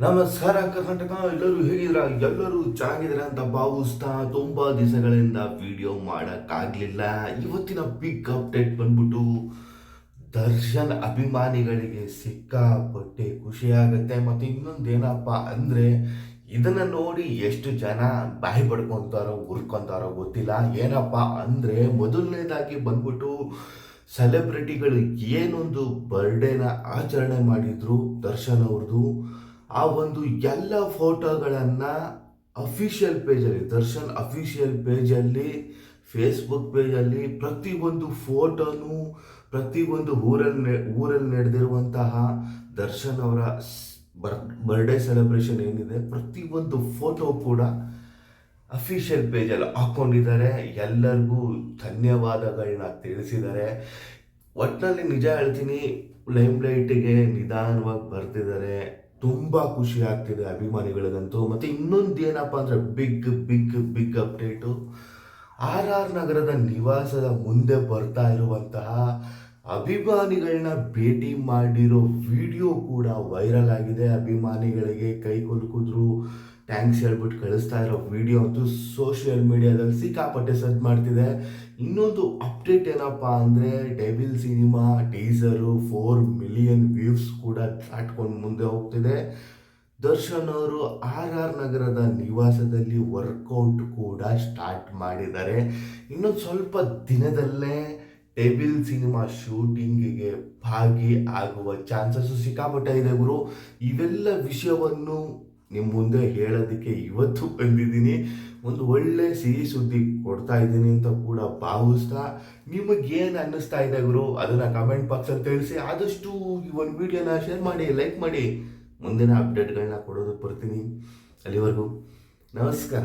ನಮಸ್ಕಾರ ಕರ್ನಾಟಕ, ಎಲ್ಲರೂ ಹೇಗಿದ್ರ ಎಲ್ಲರೂ ಚೆನ್ನಾಗಿದ್ರ ಅಂತ ಭಾವಿಸ್ತಾ ತುಂಬಾ ದಿವಸಗಳಿಂದ ವಿಡಿಯೋ ಮಾಡೋಕ್ಕಾಗಲಿಲ್ಲ. ಇವತ್ತಿನ ಬಿಗ್ ಅಪ್ಡೇಟ್ ಬಂದ್ಬಿಟ್ಟು ದರ್ಶನ್ ಅಭಿಮಾನಿಗಳಿಗೆ ಸಿಕ್ಕಾಪಟ್ಟೆ ಖುಷಿಯಾಗುತ್ತೆ ಮತ್ತು ಇನ್ನೊಂದೇನಪ್ಪ ಅಂದರೆ, ಇದನ್ನು ನೋಡಿ ಎಷ್ಟು ಜನ ಬಾಯಿ ಪಡ್ಕೊತಾರೋ ಗೊತ್ತಿಲ್ಲ. ಏನಪ್ಪ ಅಂದರೆ, ಮೊದಲನೇದಾಗಿ ಬಂದ್ಬಿಟ್ಟು ಸೆಲೆಬ್ರಿಟಿಗಳು ಏನೊಂದು ಬರ್ಡೇನ ಆಚರಣೆ ಮಾಡಿದ್ರು, ದರ್ಶನ್ ಅವ್ರದ್ದು. ಆ ಒಂದು ಎಲ್ಲ ಫೋಟೋಗಳನ್ನು ಅಫಿಷಿಯಲ್ ಪೇಜಲ್ಲಿ ದರ್ಶನ್ ಅಫಿಷಿಯಲ್ ಪೇಜಲ್ಲಿ ಫೇಸ್ಬುಕ್ ಪೇಜಲ್ಲಿ ಪ್ರತಿಯೊಂದು ಫೋಟೋನು ಪ್ರತಿಯೊಂದು ಊರಲ್ಲಿ ಊರಲ್ಲಿ ನಡೆದಿರುವಂತಹ ದರ್ಶನ್ ಅವರ ಬರ್ ಬರ್ಡೇ ಸೆಲೆಬ್ರೇಷನ್ ಏನಿದೆ ಪ್ರತಿಯೊಂದು ಫೋಟೋ ಕೂಡ ಅಫಿಷಿಯಲ್ ಪೇಜಲ್ಲಿ ಹಾಕ್ಕೊಂಡಿದ್ದಾರೆ ಎಲ್ಲರಿಗೂ ಧನ್ಯವಾದಗಳನ್ನ ತಿಳಿಸಿದ್ದಾರೆ. ಒಟ್ಟಿನಲ್ಲಿ ನಿಜ ಹೇಳ್ತೀನಿ ಲೈಮ್ ಲೈಟಿಗೆ ನಿಧಾನವಾಗಿ ಬರ್ತಿದ್ದಾರೆ. ತುಂಬ ಖುಷಿ ಆಗ್ತಿದೆ ಅಭಿಮಾನಿಗಳಿಗಂತೂ. ಮತ್ತು ಇನ್ನೊಂದು ಏನಪ್ಪ ಅಂದರೆ big big big update R R ನಗರದ ನಿವಾಸದ ಮುಂದೆ ಬರ್ತಾ ಇರುವಂತಹ ಅಭಿಮಾನಿಗಳನ್ನ ಭೇಟಿ ಮಾಡಿರೋ ವಿಡಿಯೋ ಕೂಡ ವೈರಲ್ ಆಗಿದೆ. ಅಭಿಮಾನಿಗಳಿಗೆ ಕೈ ಕುಲುಕಿದ್ರು. ಥ್ಯಾಂಕ್ಸ್ ಹೇಳ್ಬಿಟ್ಟು ಕಳಿಸ್ತಾ ಇರೋ ವಿಡಿಯೋ ಅಂತೂ ಸೋಷಿಯಲ್ ಮೀಡಿಯಾದಲ್ಲಿ ಸಿಕ್ಕಾಪಟ್ಟೆ ಸರ್ಚ್ ಮಾಡ್ತಿದೆ. ಇನ್ನೊಂದು ಅಪ್ಡೇಟ್ ಏನಪ್ಪ ಅಂದರೆ Devil cinema teaser four million views ಕೂಡ ದಾಟ್ಕೊಂಡು ಮುಂದೆ ಹೋಗ್ತಿದೆ. ದರ್ಶನ್ ಅವರು ಆರ್ ಆರ್ ನಗರದ ನಿವಾಸದಲ್ಲಿ ವರ್ಕೌಟ್ ಕೂಡ ಸ್ಟಾರ್ಟ್ ಮಾಡಿದ್ದಾರೆ. ಇನ್ನೊಂದು ಸ್ವಲ್ಪ ದಿನದಲ್ಲೇ ಟೇಬಿಲ್ ಸಿನಿಮಾ ಶೂಟಿಂಗಿಗೆ ಭಾಗಿ ಆಗುವ ಚಾನ್ಸಸ್ಸು ಸಿಕ್ಕಾಪಟ್ಟೆ ಇದೆ ಗುರು. ಇವೆಲ್ಲ ವಿಷಯವನ್ನು ನಿಮ್ಮ ಮುಂದೆ ಹೇಳೋದಕ್ಕೆ ಇವತ್ತು ಬಂದಿದ್ದೀನಿ. ಒಂದು ಒಳ್ಳೆ ಸಿಹಿ ಸುದ್ದಿ ಕೊಡ್ತಾ ಇದ್ದೀನಿ ಅಂತ ಕೂಡ ಭಾವಿಸ್ತಾ ನಿಮಗೇನು ಅನ್ನಿಸ್ತಾ ಇದೆ ಗುರು? ಅದನ್ನು ಕಮೆಂಟ್ ಬಾಕ್ಸಲ್ಲಿ ತಿಳಿಸಿ, ಆದಷ್ಟು ಈ ಒಂದು ವಿಡಿಯೋನ ಶೇರ್ ಮಾಡಿ ಲೈಕ್ ಮಾಡಿ. ಮುಂದಿನ ಅಪ್ಡೇಟ್ಗಳನ್ನ ಕೊಡೋದಕ್ಕೆ ಬರ್ತೀನಿ. ಅಲ್ಲಿವರೆಗೂ ನಮಸ್ಕಾರ.